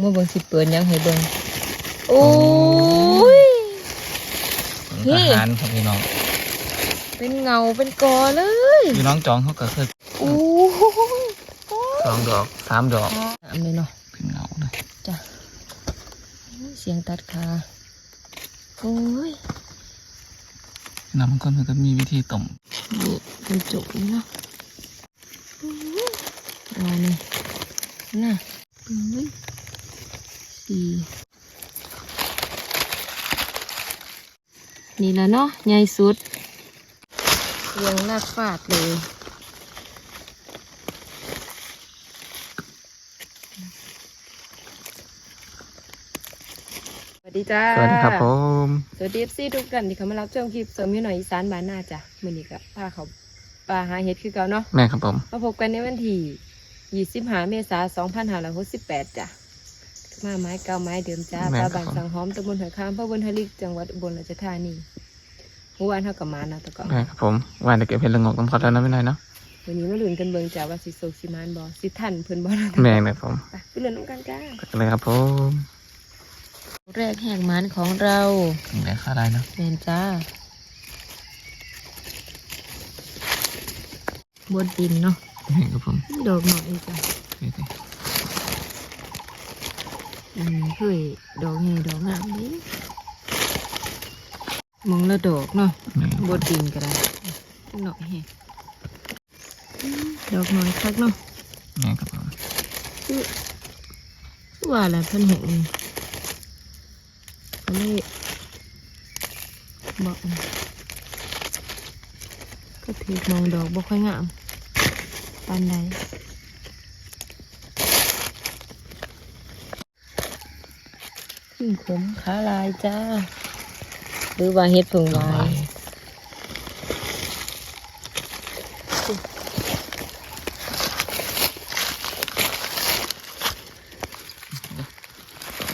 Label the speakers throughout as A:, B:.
A: เมื่อเบิ่งสิเปิดยังให้เบิ่งโอ้ย
B: ทหารครับพี่น้อง
A: เป็นเงาเป็นกอเลย
B: พี่น้องจองเขาก็คือ
A: โอ้ย
B: สองดอกสามดอก
A: งามเลยเนาะ
B: เป็นเงาเลย
A: จ้ะเสียงตัดขาโอ้ย
B: น้ำมันก็มันก็มีวิธีต้ม
A: นี่เป็นจุกนี่เนาะเอานี่น่ะเอ้ย สี่นี่ละเนาะใหญ่สุดเรียงลากฟาดเลยสวัสดีจ้า
B: สวัสดีครับผม
A: สวัสดีซีทุกท่านที่เข้ามารับชมคลิปเสริมอยู่หน่อยอีสานบ้านนาจ้ะมื้อนี้ก็พาเขาปลาหาเห็ดคือเก่าเนาะ
B: แม่ครับผม
A: มาพบกันในวันที่ 25 เมษายน 2568 จ้ะ มาไม้เก่าไม้เดิมจ้าปลาบางสังหอมตำบลหอยคามพระบนทลิกจังหวัดอุบลราชธานีเมื่อวานเท่ากับมานะแตะก่อน
B: แม่ครับผมวันจะเก็บเห็ดละงอกน้ำพอดแล้วนะไม่นายเนาะ
A: วันนี้มาลุ้นกันเบิ่งจ้าว่าสิโศกสิมานบ่สิทันเพิ่นบ่นะ
B: แม่ครับผม
A: ไปไปเล่นน้ำกันจ้า
B: ก็เลยครับผม
A: แรกแหกมันของเรา
B: ถึงได้ค่าได้เนาะ
A: แมนจ้าบนดินเนาะ
B: แม่ครับผม
A: ดอกหน่อยจ้ะ
B: นี่สิ
A: อืมเฮ้ยดอกนี่ดอกงามดิมองละดอกเนาะ
B: แม่ครับ
A: บนดินก็ได้หน่อยแฮะอืมดอกหน่อยคักเนาะ
B: แม่ครับผม
A: คือคือว่าอะไรเพิ่นเห็นก็เลยบอกก็ถือมองดอกบ่ค่อยงามปานใด ขึ้นขมขาลายจ้า หรือว่าเฮ็ดผึ่ง
B: ส
A: ลา
B: บาย
A: ย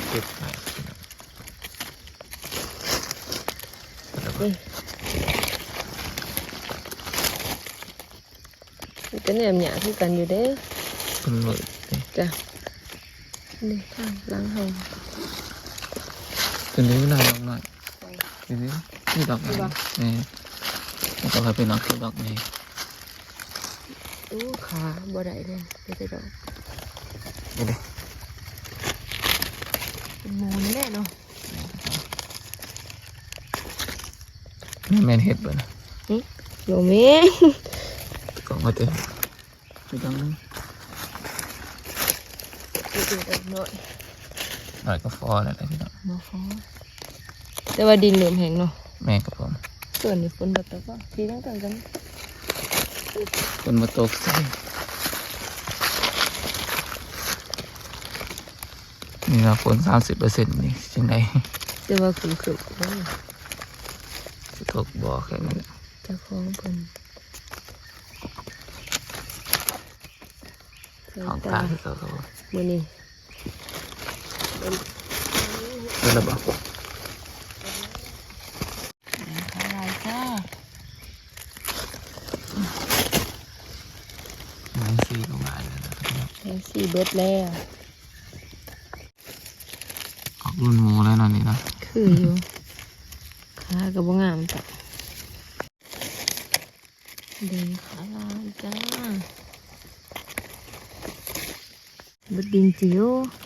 B: เก็บไป
A: เฮ้ยมันก็เนี่ยมหยาคือกันอยู่เด้
B: เป็นหมือ
A: จ้ะนี่ทางหล้างเฮา
B: เป็นนี้ไม่นานลงหน่อยเป็นนี้นี่ดอกไหนนี่แล้วก็เป็นดอกคือดอกนี้
A: อู้ขาบ่ได้เลยไปแต่ดอก
B: นี่เลย
A: เป็นหมูนี่แหละเนาะ
B: นี่แม่นเห็ดเบิ่นะ
A: โยเม่
B: กล่องก็เต็มไม่ต้องนึง
A: ไปดูดอกหน่อย
B: หน่อยก็ฟอแล้วแหละพี่น้อง
A: มาฟ้อแต่ว่าดินเหลือมแห้งเนาะ
B: แม่กับผม
A: ส่วนนี้ฝนบ่ตกก็ทีตั้งแต่กัน
B: คนมาตกใส่นี่นะฝนสามสิบเปอร์เซ็นต์นี่จังได
A: แต่ว่าคือคือโอ้ย
B: สิตกบ่อแค่นี้แหละ
A: เจะคล้าของเพิ่นใส่
B: ของ
A: ตา
B: ตาที่เขาเขา
A: มื้อนี้
B: เป็นระเบิด
A: ขาลายจ้า
B: หนังซีก็มาแล้วนะ
A: แท็กซี่เบิดแล้ว
B: ออกรุ่นหมูแล้วนอนนี่นะ
A: คืออยู่ขากับบ่งามจ้ะเดินขาลายจ้าเบิดดินจิ๋วอืม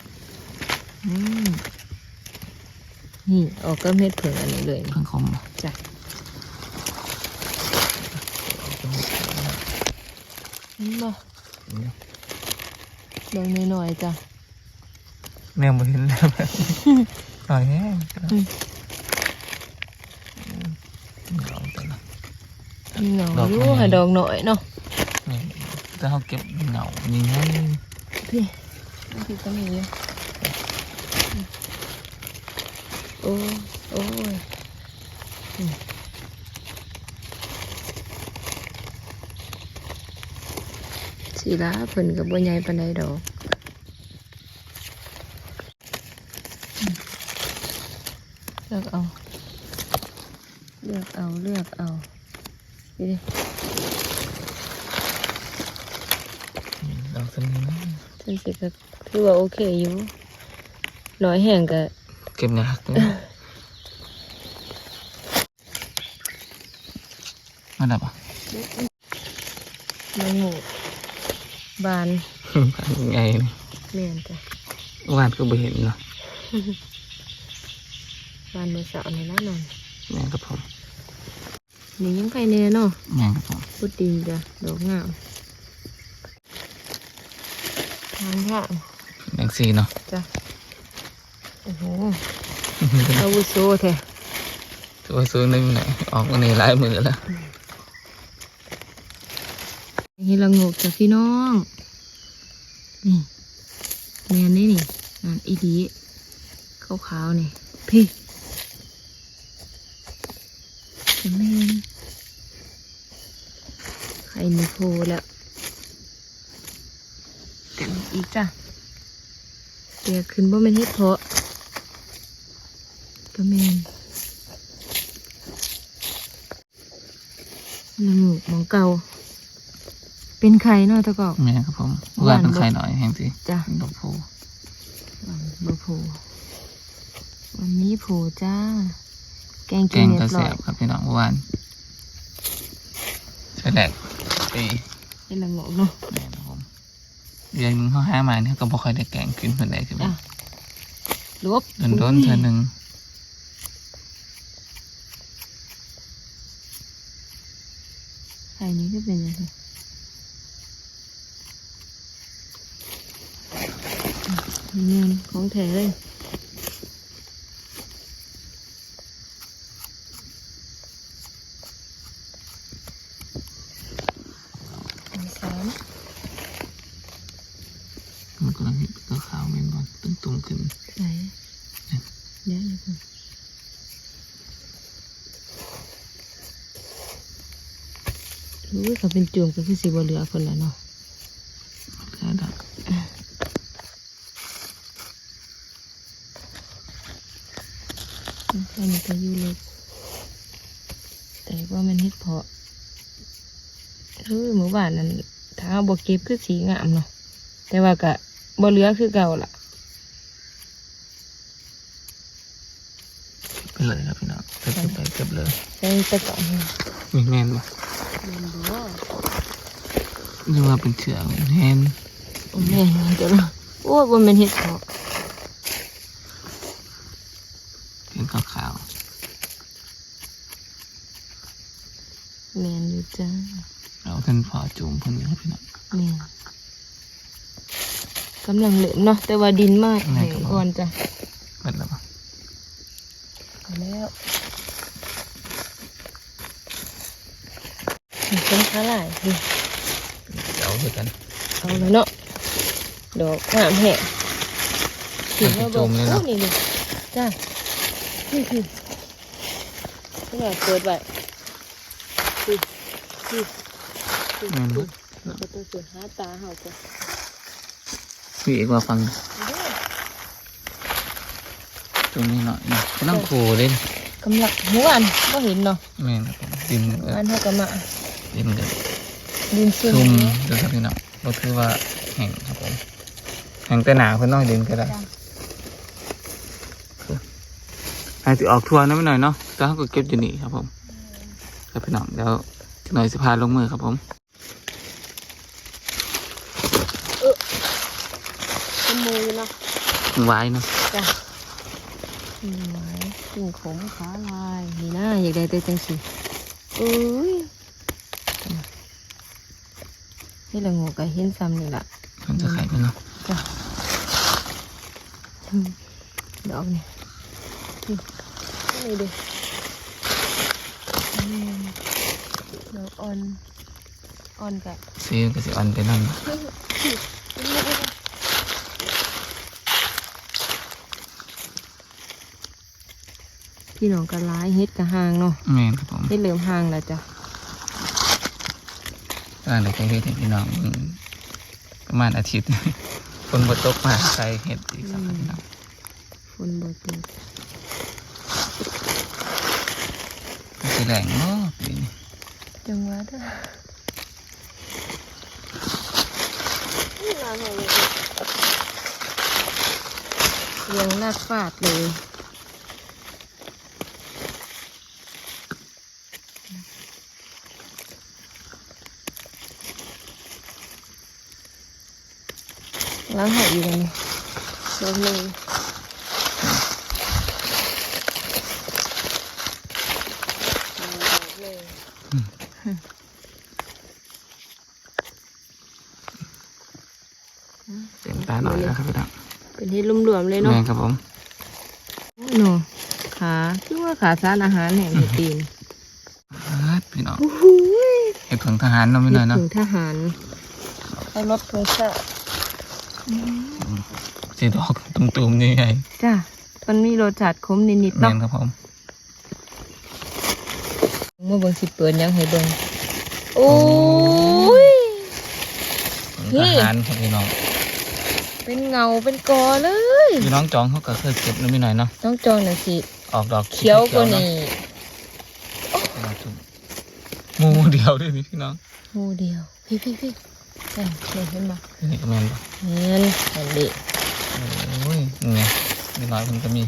A: นี่ออกก็เม็ดเผือกอันนี้เลย
B: เพิ่งคม
A: จ้ะเห็นบ่เบิ่งหน่อยๆจ้ะ
B: แนวมาเห็นแล้วแบบหน่อยแห้งลองแต่ละ
A: เหงา
B: ดอก
A: อยู่
B: ไม้
A: หาดอกหน่อยเนาะ
B: นี่ถ้าเขาเก็บเหงานี่ไง
A: พี่พี่ก็มีอยู่โอ้ย โอ้ยอืมสีลาเพิ่นกับบัวใหญ่ปานใดดอกอืมเลือกเอา เลือกเอา เลือกเอาดูดิ
B: ดอกสนิท
A: ฉันสิก็ถือว่าโอเคอยู่ น้อยแห้งก็
B: เก็บยากเลยมาดับอะ
A: ละโงกบาน
B: ไงนี่
A: แม่นจ้ะ
B: วานก็บ่เห็นเนาะ
A: บานมื้อเช้านี่ละนอน
B: แม่กับผม
A: นี่ยังไผแน่เนาะ
B: แม่กับผม
A: พุดดินจ้ะดอกงามทางทาง
B: แบ่งสีเนาะ
A: จ้ะ โอ้โหอาวุโสแท้
B: ตัวซื้อนึงไหนออกมาในลายมือแล้ว
A: นี่ละโงกจ้ะพี่น้อง นี่แมนนี่นี่นั่นอีดีขาวๆนี่พี่จะแมนไข่มีโพแล้วเต็มอีกจ้ะเดี๋ยวขึ้นบ่แม่นเฮ็ดเพาะ ก็แมนละโงกหมองเก่า เป็นไข่เนาะตะกอก
B: แม่กับผมวานต้องใครหน่อยแห่งสิ
A: จ้ะ
B: ดอกโพ
A: บะโพวันนี้โผจ้า แกง
B: แก
A: กิน
B: ง
A: เรี
B: กระ
A: ยบ
B: แส
A: ร้อย
B: บครับพี่น้องวานใช่แหละปี
A: เป็นละโงกเนาะ
B: แม่ครับผมเดือนหนึงเขาห้ามาเนี่ยก็บ่ค่อยได้แกงขึ้นเพิ่นได้ใช่ไหม
A: จ้ะลบ
B: โดนโดนๆเธอหนึ่ง
A: ไข่นี้ก็เป็นยังไงเงินของแท้เลยอันสาม
B: มันกำลังเห็นตัวขาวเมนบอลตึงตุ่มๆขึ้น
A: ใส่เดี๋ยวนะคุณรู้ เขาเป็นจุ่มก็คือสีบเหลือคนละเนาะ
B: แล้วดับ
A: แค่นี้ก็อยู่เล็กแต่ว่ามันเฮ็ดเพาะเฮ้ยหมู่บ้านนั้นถ้าเอาบเก็บคือสีงามเนาะแต่ว่าก็บ่เหลือคือเก่าล่ะ
B: ไปเลยครับพี่น้องเก็บไปเก็บเลย
A: ใส่ตะกร้อง
B: มีแมนปะ
A: มั นบ่
B: หรือว่าเป็นเชือกแฮน
A: โอ้แม่นจ้ะเนาะโอ้ยบ่แม่นเฮ็ดเพาะ
B: เป็นขาว
A: แม่นอยู่จ้า
B: ๆเราเป็นพอจูมเพิ่นครับพี่น้อง
A: แม่นกำลังเหลือมเนาะแต่ว่าดินมาก
B: แม่
A: แห้
B: น
A: ง
B: ครับ
A: อ่อนจ้ะ
B: เปิดแล้วปะ
A: เอาแล้ว เป็นขาหลายดิ
B: เดี๋ยวคือกัน
A: เอาแล้วเนาะดอกงามแห้ง
B: มันจะจมเลยเนาะ
A: โอ้นี่นี่จ้านี่คือนี่ไงเปิดไว้นี่นี่นี่
B: แม่นบ่
A: เราก็ต้องเสือหาตาเห่าจ้ะ
B: มีอีกว่าฟังตรงนี้หน่อยนะกำลังโผล่เลย
A: กำลังหมู่บ้านก็เห็นเนาะ
B: แม่นครับผมดิน
A: ห
B: เอ
A: มู่
B: อ
A: บ้านเขาก็มา
B: ดินเกิด
A: ดินซุ่ม
B: ชุ่ม
A: เนาะ
B: ดูครับพี่น้องก็คือว่าแห้งครับผมแห้งแต่หนาเพิ่นน้อยดินก็ได้
A: จ้ะ
B: อาจจะออกทัวร์นิดหน่อยเนาะแต่เขาก็เก็บอยู่นี่ครับผมครับพี่น้องเดี๋ยวจะหน่อยสิพาลงมือครับผม
A: เป็นมือเนาะ
B: ไว้เนาะ
A: จ้ะนี่ไม้สิ่งขมขาลายนี่นะอยากได้แต่จังสิเอ้ย นี่ละโงูก็เห็นซ้ำนี่ละ
B: เพิ่นจะไข่ไปเนาะ
A: จ้ะอืมดอกนี่นี่นี่ดูแม่นดอกอ่อนอ่อนกะ
B: ซีก็สิอันไปนั่น
A: พี่น้องก็ร้ายเฮ็ดกะหางเนาะ
B: แม่นครับผม
A: เฮ็ดเหลือมหางแล้วจ้ะ
B: อ่าเดี๋ยวจะเฮ็ดให้พี่น้องอืมประมาณอาทิตย์คนบ่ตกมาใส่เห็ดอีกครับพี่น้อง
A: ฝนบ่ตก
B: มันสิแรงเนาะปีนี้
A: จังหวะเด้อนี่มาหน่อยเลยเรียงลากฟาดเลย ล้างหอยอยู่กันลงเลยเลย
B: เต็มตาหน่อยนะครับพี่น้อง
A: เป็นที่รวมๆเลยเนาะ
B: แม่ครับผม
A: เนาะขาคือว่าขาสารอาหารแห่งเห็ดตีน
B: ครับพี่น้อง
A: โอ้โห
B: เห็ดผงทหารเนาะพี่หน่อยเนาะ
A: ถึงทหารให้รถทงชาติ
B: สีดอกตุ่มๆนี่ไง
A: จ้ะมันมีรสชาติขมนิดๆ
B: แม่
A: เนาะ
B: นครับผม
A: เมื่อเบิ่งสิเปิดยังให้เบิ่งโอ้ย
B: ผง
A: นี่
B: ทหารครับพี่น้อง
A: เป็นเงาเป็นกอเลย
B: พี่น้องจองเขาก็เคยเก็บเนาะพี่หน่อยเนาะ
A: ต้องจองหน่อยสิ
B: ออกดอก
A: เขียวกว่า
B: เนาะ
A: นี้
B: พี่น้องจุ่มหมูเดียวด้วยนี่พี่น้อง
A: หมูเดียว พี่พี่พี่ เห็นเห็นเห็นบ่
B: นี่ก็แม่นปะ
A: เห็นเห็นดิ
B: โอ้ยนี่ไงพี่น้อยมันก็มี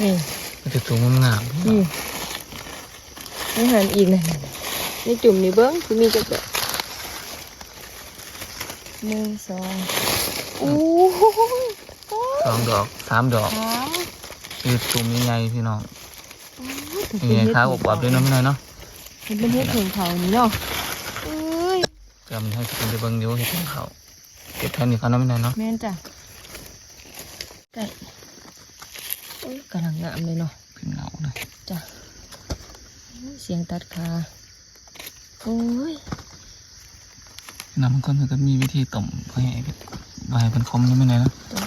A: นี่
B: มันจะถุงงามๆพี่น้อ
A: นี่
B: ง
A: นี่หันอีกนะนี่จุ่มนี่เบิ้งคือมีจะแบบหนึ่งสองโอ้โห
B: สองดอกสามดอก
A: ขาว
B: คือตุ่มใหญ่ๆพี่น้อง
A: โอ้ยถึง
B: นี่
A: เป็น
B: ไง
A: เห็ด
B: ข้าวอบๆด้วยเนาะพี่น้อยเนาะ
A: ถึงเป็นเห็ดถึงเขานี่เนาะเอ้ ย
B: ก็มันให้กินไปเบิ่งอยู่เห็ดของเขาเก็บแทนนี่เขาเนาะพี่น้อยเนาะ
A: แม่นจ้ะไก่โอ้ยกำลังงามเลยเนาะ
B: ขึ้นเงาเลย
A: จ้ะโอ้ยเสียงตัดขาโอ้ย
B: น้ำมันก็มันก็มีวิธีต้มไว้ให้ไว้ให้เป็นคมเนาะพี่น้อยเนาะ
A: จ้ะ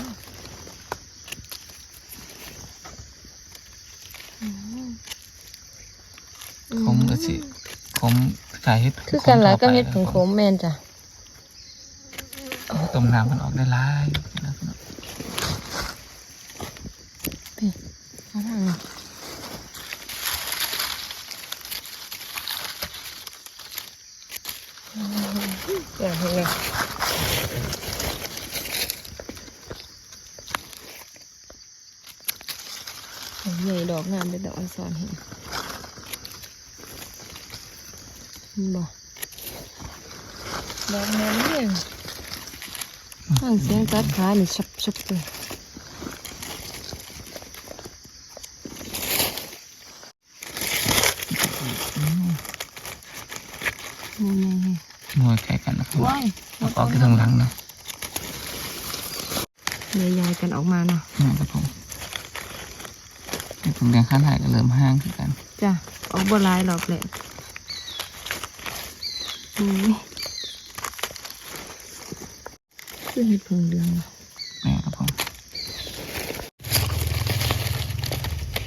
A: อืม
B: คมก็สิคม กายเห็ด
A: คือกันหลายก็
B: ทั่วไป
A: เฮ็ดผงโขมแม่นจ้ะ
B: ต้มน้ำมันออกได้หลายนะพี่น้อง
A: มาทางนี้อย่างนี้เลยใหญ่ดอกงามเป็นดอกอันซอนเห็น เห็นบ่ดอกงามเนี่ยฟังเสียงตัดขานี่ชับชับๆเลยมูยังไง
B: มวยไก่กันนะครับ
A: ว้าย
B: เอาออกที่ทางหลังเนาะ
A: เลยยายกันออกมาเนาะ
B: นี่ครับผมไอ้ผมแดงข้างหายก็เริ่มห้างคือกัน
A: จ้ะ ออกบัวลายหรอกแหละอุ้ย คือเห็ดเพิงเรืองเนาะ
B: นี่ครับผม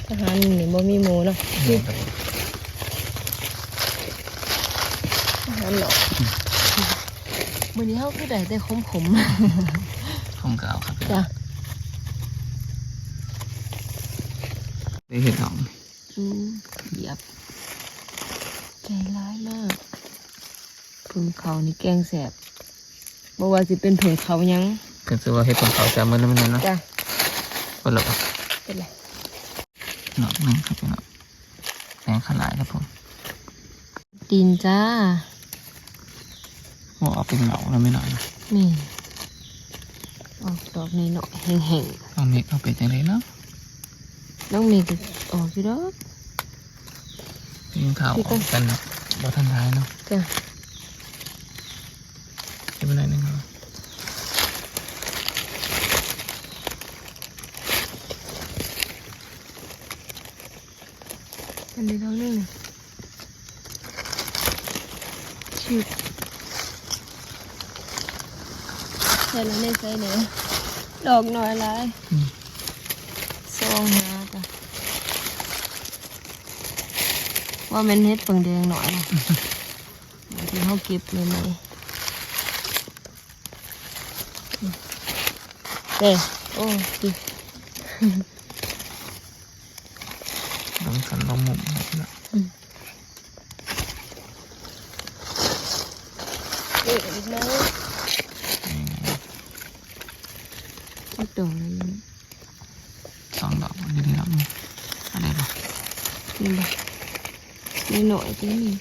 A: ทหารนี่บ่มีหมูเนาะ
B: นี่ครับผม
A: ทหารหรอกมื้อนี้เฮาคือได้แต่ขม
B: ผมก็เอาครับ
A: ๆจ้ะ
B: ได้เห็ดหอม
A: อืมเหยียบใจร้ายมาก ผึ่งเขานี่แกงแสบบ่ว่าสิเป็นผึ่งเขาหยัง
B: ก็คือว่าเห็ดของเขาจะมันไม่เนาะเนาะ
A: จ้ะ
B: ก็หลบ
A: เป็นไร
B: หนอกหนึงครับพี่น้องแดงขางหลายครับผม
A: ตีนจ้า
B: ว่าเอาเป็นเหงาแล้วไม่หน่อยนะ
A: นี่ออกดอกนี้เนาะแห้ง
B: ตอนนี้เอาเป็นยังไงเนาะ
A: ๆน้องเมย์ก็ออกอยู่ดอก
B: ยิงข่าวออกกันเนาะบ่ทันท้ายเนาะ
A: จ้ะ
B: จะเป็นไรนึงครับ
A: อันนี้ดอกนึงนะชิบใส่แล้วในใส่เนื้อดอกน้อยหลาย
B: อืม
A: ซองหาจ้ะว่าแมันเฮ็ดเปิงแดงหน่อยนะเดี๋ยวที่เขาเก็บเลยไหม เด้โอ้ดิ
B: ลองสันลองมุมครับพี่น้อง
A: เอ๊ะอีกแล้วอีกดอกอะไรนี่
B: สองดอกนี่ได้ดอกหนึงอะไรบ้าง
A: นี่บ่นี่หน่อยที่นี่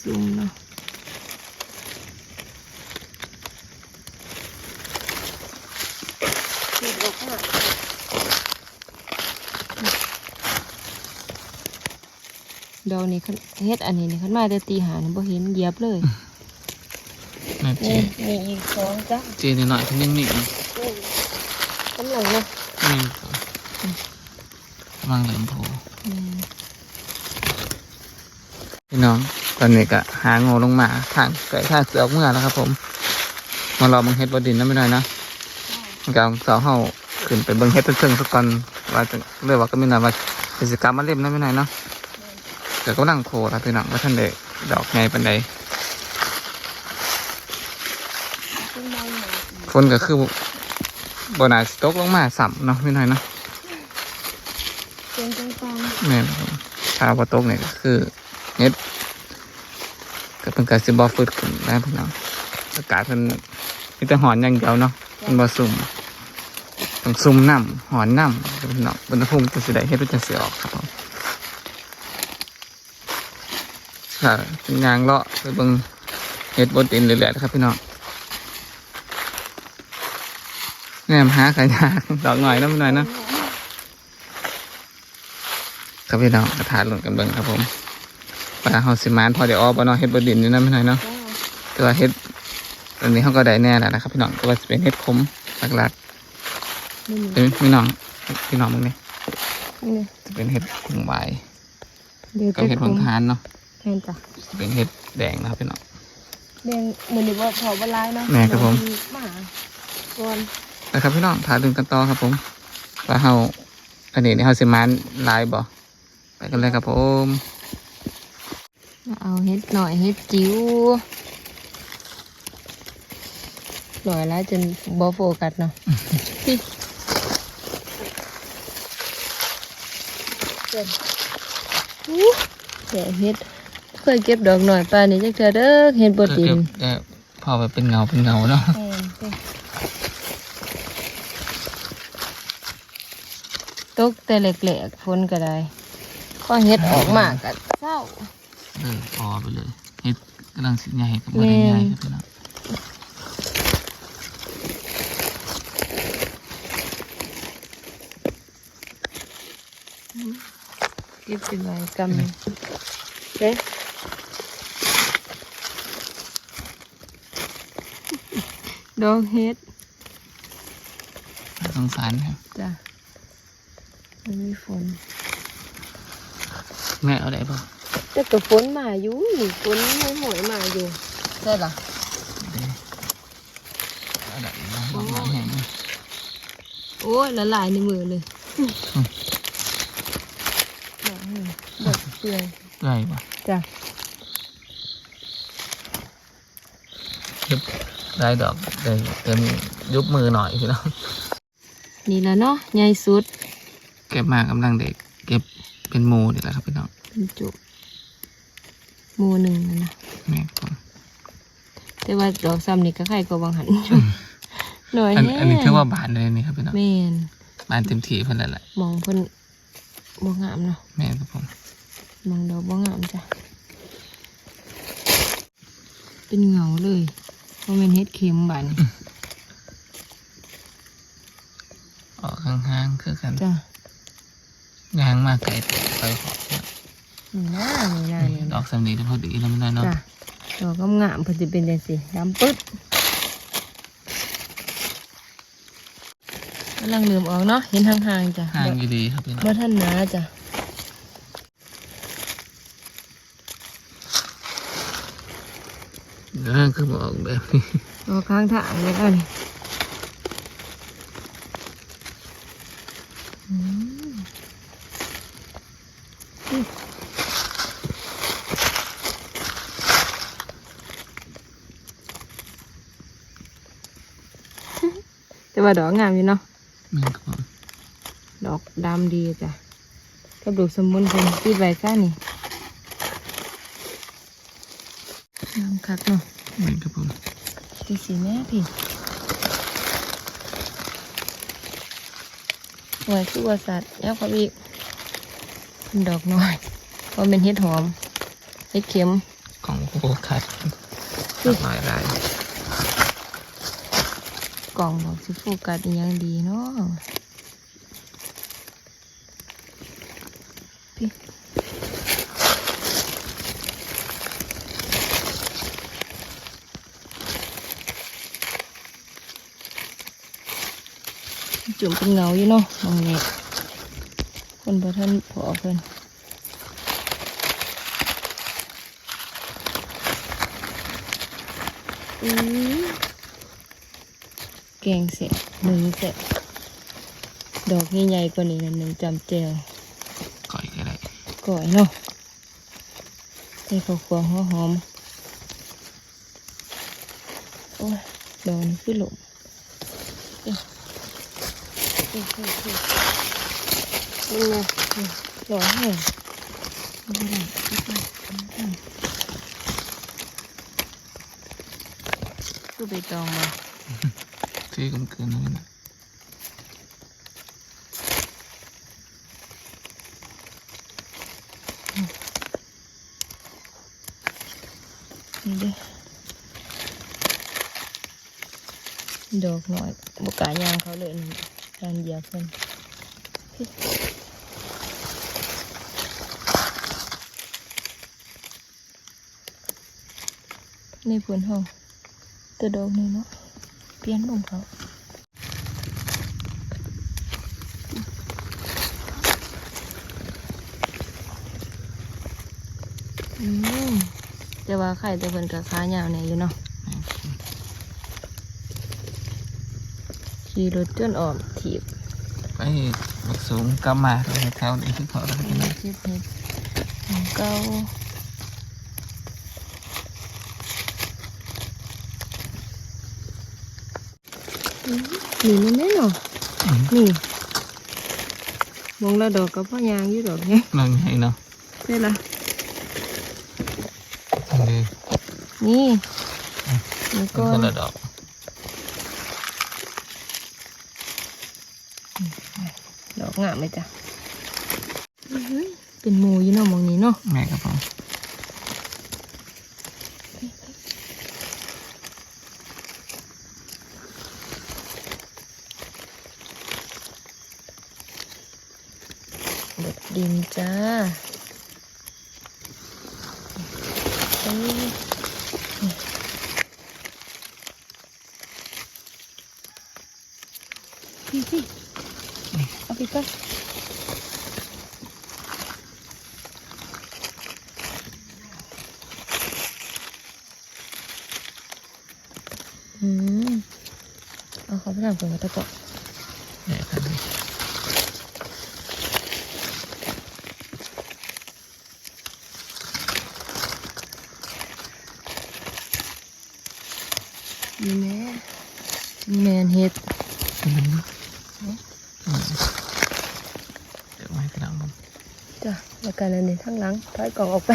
A: ซูมเนาะ นี่ดอกหน้าดอกนี้คันเฮ็ดอันนี้นี่คันมาแต่ตีหานี่บ่เห็นเหยียบเลย
B: แม่เจ
A: นี่มีอีกสองจ้ะ
B: เจนิดหน่อยทั้งยังหนีบนะ
A: กำลังเนาะ
B: นี่กำลังเหลิมโผล่
A: อืม
B: พี่น้องตอนนี้ก็หาโง่ลงมาทางไก่ทางเสือออกเมื่อแล้วครับผม มารอมึงเฮ็ดบดินนั่นไม่ได้นะ มันก็เอาเสาเฮาขึ้นไปเบิ่งเฮ็ดต้นเชิงสักก่อนว่าจะเรียกว่าก็ไม่นานว่ากิจกรรมมาเล่มนั่นไม่ได้เนาะแต่ก็นั่งโคล้วพี่น้องว่าท่านเด็กดอกไงปันใด
A: เป็นไม้หนา
B: ฝนก็คือบนาสตกลงมาสัมเนาะพี่น้อยเนาะ
A: เสียงจังฟัง
B: แม่นครับถ้าบ่ตกเนี่ยก็คือเฮ็ดก็เป็นการสิบ่ฟืดขึ้นนะพี่น้องอากาศมันมีแต่หอนอย่างเดียวเนาะมันบ่ซุ่ม ต้องซุ่มน้ำหอนน้ำพี่น้องอุณหภูมิจะสิได้เฮ็ดมันจะสิออกครับผมค่ะยางเลาะไปเบิ่งเฮ็ดบนดินเรื่อยๆนะครับพี่น้องแนมหาขายากดอกหน่อยนะพี่น้อยเนาะครับพี่น้องกระถาหล่นกันเบิ่งครับผมปลาเฮาสิมานพอได้ออกบ่เนาะเฮ็ดบ่ดินอยู่นั่นไม่น้อยเนาะ
A: จ้า
B: แต่ว่าเฮ็ดอันนี้เฮาก็ได้แน่แล้วนะครับพี่น้องก็ว่าสิเป็นเฮ็ดขมหลัก
A: นี่
B: ๆเป็นพี่น้องพี่น้องมึงนี่
A: นี่
B: จะเป็นเฮ็ดผงใบ
A: เดี๋ยว
B: กับเฮ็ดผงทานเนาะ
A: แทนจ้ะ
B: จะเป็นเฮ็ดแดงนะครับพี่น้อง
A: เรียงเหมือนนี่ว่าเผาบลายเนาะ
B: แม่ครับผม
A: หมาก่อน
B: นะครับพี่น้องถาดึงกันต่อครับผมปลาเฮาอันนี้นี่เฮาสิมานลายบ่ไปกันเลยครับผม
A: เอาเฮ็ดหน่อยเฮ็ดจิ๋วหน่อยแล้วจนบ่โฟกัสเนาะ เจ็บอู้แกะเฮ็ดเคยเก็บดอกหน่อยป่านนี้จักเทื่อเด้อเฮ็ดบ่ดิน
B: เก็บพอไปเป็นเงาเป็นเงาเนาะ
A: แม่นจ้ะตกแต่เล็กๆฝนก็ได้ก็เฮ็ดออกมากก็เศร้า
B: เออพอไปเลยเฮ็ดกำลังสิใหญ่กับบ่ได้ใหญ่ครับพี่น้อง
A: เก็บเป็นไว้กำหนึ่งเด้ดอกเฮ็ด
B: สงสารครับ
A: จ้ะมันมีฝน
B: แม่เอาได้ป่ะ
A: แต่ก็ฝนมาอยู่นี่ฝนหอยหอยๆมาอยู่ใช่ล่ะ
B: เอาได้นะบอกน้ำแห้งนะ
A: โอ้ยละลายในมือเลยดอกนี่ด อกเปลือย
B: ได้ป่ะ
A: จ้ะ
B: เก็บได้ดอกได้เต็มยุบมือหน่อยพี่น้อง
A: นี่แล้วเนาะใหญ่สุด
B: เก็บมากำลังเด็ก เก็บเป็นหมูนี่แหละครับพี่น้อง
A: เป็นจุกหมูหนึ่งนั่นนะ
B: แม่ครับผม
A: แต่ว่าดอกซ้ำนี่ก็ไข่ก็บางหันหน่อย
B: อัน
A: แน่
B: อันนี้คือว่าบานเลยนี่ครับพี่น้อง
A: แม่น
B: บานเต็มที่เพิ่นแล้วแหละ
A: มองเพิ่นบ่งามเนาะ
B: แม่ครับผม
A: มองดอกบ่งามจ้ะ เป็นเงาเลยเพราะมันเฮ็ดเข็มบาน
B: ออกห่างๆคือกัน
A: จ้ะ
B: ยางมากไก่ไปขอบ
A: นี่นะนี่นะนี่
B: ดอกสำนีที่พอดีแล้วไม่ได้เนาะ
A: จ้ะดอกก็งามพิ่นสิเป็นจังซี่ดำปึ๊ดกำลังเริ่มออกเนาะเห็นห่างๆจ้ะ
B: ห่างอยู่ดีครับพี่น้อง
A: บ่ทันหนาจ้ะ
B: เรื่องคือบอกแบบนี้
A: ออกข้างทางเลยก็นี่อืมแต่ว่าดอกงามอยู่เนาะ
B: แม่ครับผม
A: ดอกดำดีจ้ะกับดอกสมุนเป็นติดไว้ซ่านี่งามคักเนาะ
B: แม่ครับผม
A: ดีสีแม่พี่หน่วยคือว่าสัตว์ยักษ์พอีกดอกน้อยเพราะเป็นเห็ดหอมเห็ดเข็ม
B: ของโฟกัสดอกไม้ลาย
A: กล่องดอกสิโฟกัสอีหยังดีเนาะ จุ่มเป็นเงาอยู่เนาะมองนี้คนบ่ท่านพอเพิ่นอือแกงเสร็จหนึ่งเสร็จดอกใหญ่ๆกว่านี้นั่นหนึ่งจำเจว
B: ก่อยก็ได้
A: ก่อยเนาะใส่ข้าวคั่วหัวหอมโอ้ยดอกนี่คือหลมเอ๊ะ เอ๊ะเอ๊ะเอ๊ะนี่ไงนี่ดอกแห้งไม่ได้ไม่ไใบตองมา
B: ที่กลมกลืนนั่น
A: หอยบกล้ายางเขาเลยนี่การเหยียบเพิ่นในพื้นห้องแต่ดอกนี้เนาะเปลี่ยนมุมเขาอืมแต่ว่าไข่แต่เพิ่นกับขายาวเนี่ยอยู่เนาะ ขี่รถจนออกถีบ
B: ไปบักสูงกำมาตรงแถวนี้คือเขาแล้วก็
A: เห็
B: ได้
A: ดเห็ดเห็ดของเก่าอืมนี่มันแน่เนาะ
B: อืม
A: นี่มองละดอกกับพ่อยางอยู่ดอกไง
B: นั่นไงเนาะ
A: ใช่ละ
B: นี่
A: นี่แล้ว
B: ก็
A: ก็
B: คนละดอก
A: ดอก งามเลยจ้ะอื้อหือเป็นหมูอยู่เนาะหมองนี้เนาะ
B: แม่ครับผม
A: ดอกดินจ้าเอ้ยพี่พี่เอาไปก่อนอืมเอาเขาไปทำเป็นกระตะกอน
B: แม่ครับ
A: นี่แม่ แมนเฮ็ด
B: อืมอืมเดี๋ยวไว้กระดังมัน
A: จ้ะแล้วกันอันนี้ทั้งหลังถอยกล่องออกไป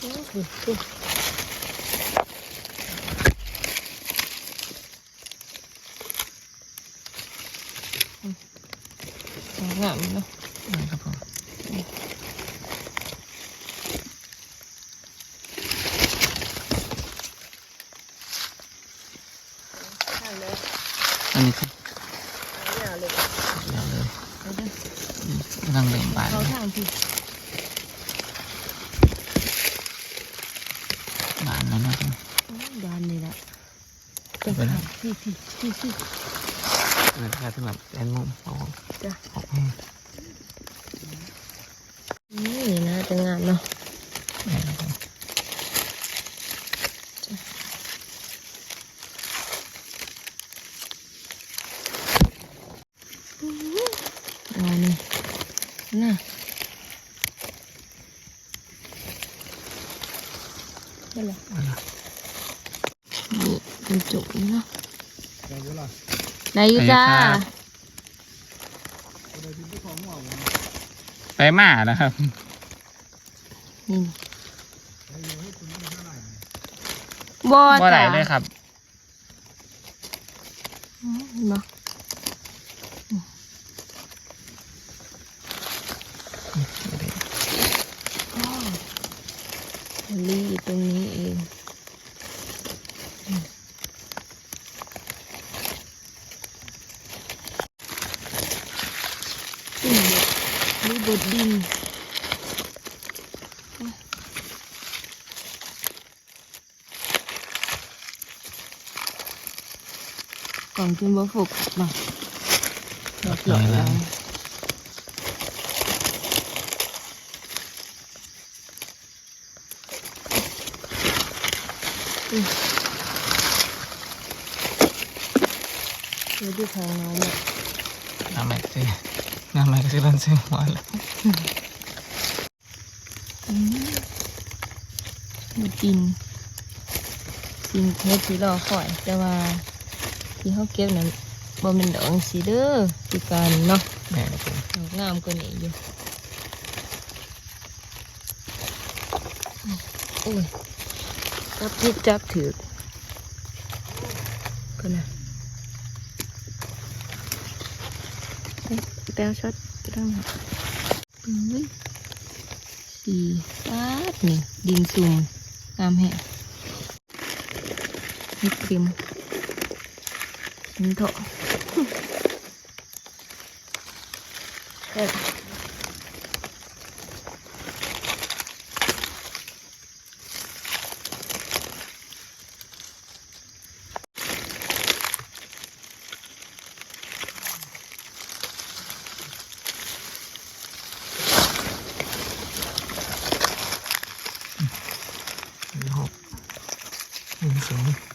A: โอ้โหดูอืมสวยงามเนาะ
B: แม่ครับผม
A: ข้างเลย
B: อันนี้คือ
A: ยาวเลย
B: เดี๋ยวเลย
A: เอาเด้อกำ
B: ลังเริ่มบาน
A: เขาทางพี่
B: บานแล้วนะ
A: อืมบานนี่แหละ
B: เอาไปแล้ว
A: พี่พี่พี่พี่
B: เงินค่าสำหรับแอนมุมเอา
A: จ้ะ
B: ออกให้
A: นี่นะจะงามเนาะ ได้ยู่จ้า
B: ไปมานะครับ
A: นี่บ่
B: ไหลเลยครับ
A: อันตรงนี้ กล่องจนบ่ฝกบ่ดอกเขียวแล้วดูดูทางน้องเนี่ย
B: น้ำใหม่ก็สิน้ำใหม่ก็สิรันเส้นหัวแล้ว
A: อืมดูดินดินเพชรที่รอคอยแต่ว่า ที่เขาเก็บนั้นบ่เป็นดอกสีเด้อปีการเนาะ
B: แม่ครับผม
A: ดอกงามกว่านี้อยู่โอ้ยจับผิดจับถือก็นะเฮ้ยแปลช็อตตั้งหน่อยอุ้ยสีปาดนี่ดินซุ่มงามแฮะนี่ครีม นี่เถอะเอ้ย
B: มีหกมีสูง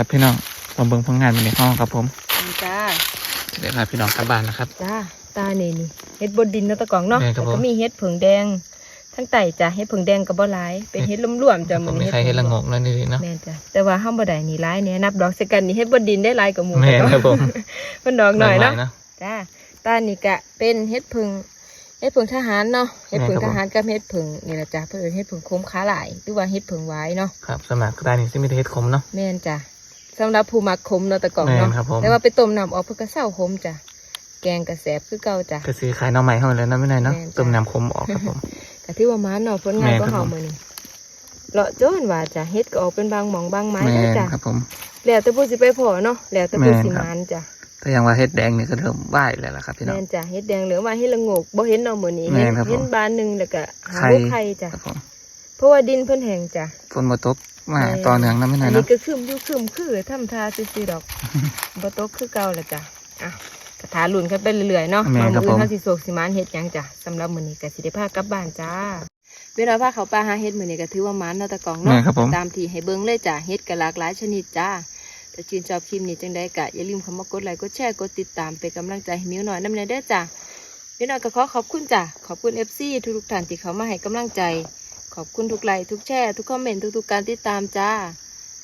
B: ครับพี่น้องมาเบิ่งผลงานไปในห้องครับผม
A: นี่จ้า
B: จะได้พาพี่น้องกลับบ้านนะครับ
A: จ้าตาเนี่นี่เฮ็ดบนดินเนาะตะกล่องเนาะ
B: แม่นครับ
A: แล้วก็
B: ผม
A: มีเฮ็ดผงแดง ทั้งไต่จ้ะเฮ็ดผงแดงกับบ่หลายเป็นเฮ็ดรวมๆจ้ะ
B: ผม
A: อ
B: มีใครเห็นละงกนั่นนี่เนาะ
A: แม่นจ้ะแต่ว่าห้ามบ่ได้นี่หลายเนี่ยนับดอกใส่กันนี่เฮ็ดบนดินได้หลายกว่าหมู่
B: แม่นครับผม
A: เพิ่นดอกหน่อยเนาะ
B: เนาะ
A: จ้าตานี่ก็เป็นเฮ็ดผึ่งเฮ็ดผึ่งทหารเนาะเฮ็ดผึ่ง
B: แม่นครับผม
A: ทหารกับเฮ็ดผึ่งนี่ล่ะจ้ะเพิ่นเอิ้นเฮ็ดผึ่งโคมขาหลายหรือว่าเฮ็ดผึ่งหวายเนาะ
B: ครับสมัครตานี่ซิมีแต่เฮ็ดคมเนาะ
A: แม่นจ้ะ สำหรับผู้มักขมเนาะตะกล่องเนาะ
B: แม่นครับผม
A: แต่ว่าไปต้มน้ำออกเพิ่นก็เศร้าขมจ้ะแกงกระแสบคือเก่าจ้ะ
B: ก็ซื้อขายหน้องใหม่เข้ามาแล้วนะไม่ได้เนาะ
A: แม่นจ้ะ
B: ต้มน้ำคมออกครับผม
A: ก็ถือว่ามาเนาะผลงาน
B: แม่น
A: ก็
B: ครับ
A: เฮา
B: ผม
A: มื้อนี้เลาะโจนว่าจ้ะเฮ็ดก็ออกเป็นบางหม่องบางไม้
B: แม่
A: เด้อ
B: น
A: จ้ะ
B: ครับผม
A: แล้วแต่ผู้สิไปพอเนาะแล้วแต่ผู้
B: แม่น
A: สิ
B: ครับ
A: มานจ้ะ
B: ถ้ายังว่าเฮ็ดแดงนี่ก็เริ่มไหวแล้วล่ะครับพี่น้อง
A: แม่นจ้ะเฮ็ดแดงเหลืองว่าเฮ็ดละโงกบ่เห็นเนาะมื้อนี้
B: แม่
A: เห็น
B: นครับผม
A: เห็นบานหนึงแล้วก็หา
B: ไข่
A: ลูกไข่จ้ะ
B: ครับผม
A: เพราะว่าดินเพิ่นแห้งจ้ะ
B: ฝนมาตกมา
A: แม่น
B: ต่อเนื่องนะไม่
A: อั
B: นานน
A: นี้
B: เนาะ
A: ก็คืมอยู่คืมคือทำทาซื่อๆดอกบ่ตกคือเก่าแหละจ้ะอะกระถาลุ่นกันไปเรื่อยๆเนาะ
B: แม่นครับ
A: มื้อ
B: ผม
A: เฮาสิโศกสิมานเฮ็ดหยังจ้ะสำหรับมื้อนี้ก็สิได้พากลับบ้านจ้าเวลาพาเขาปลาหาเฮ็ดมื้อนี้ก็ถือว่าหมานเนาะตะกอง
B: แม่
A: เนาะ
B: ครับผม
A: ตามที่ให้เบิ่งเลยจ้ะเฮ็ดก็หลากหลายชนิดจ้าถ้าชื่นชอบคลิปนี้จังใดก็อย่าลืมเข้ามากดไลค์กดแชร์กดติดตามเป็นกำลังใจให้มิวหน่อยนำแน่เด้อจ้ะมิวหน่อยก็ขอขอบคุณจ้ะขอบคุณ FC ทุกๆท่านที่เขามาให้กำลังใจ ขอบคุณทุกไลค์ทุกแชร์ทุกคอมเมนต์ทุกๆการติดตามจ้า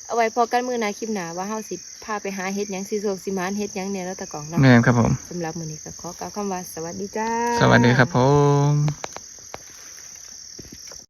A: เอาไว้พอกันมือหนาคลิปหนาว่าเฮาสิพาไปหาเฮ็ดหยังสิโซกสิมานเฮ็ดหยังเนี่ยแล้วตะกล่องเนาะ
B: แม่นครับผม
A: สำหรับมื้อนี้ก็ขอกล่าวคำว่าสวัสดีจ้า
B: สวัสดีครับผม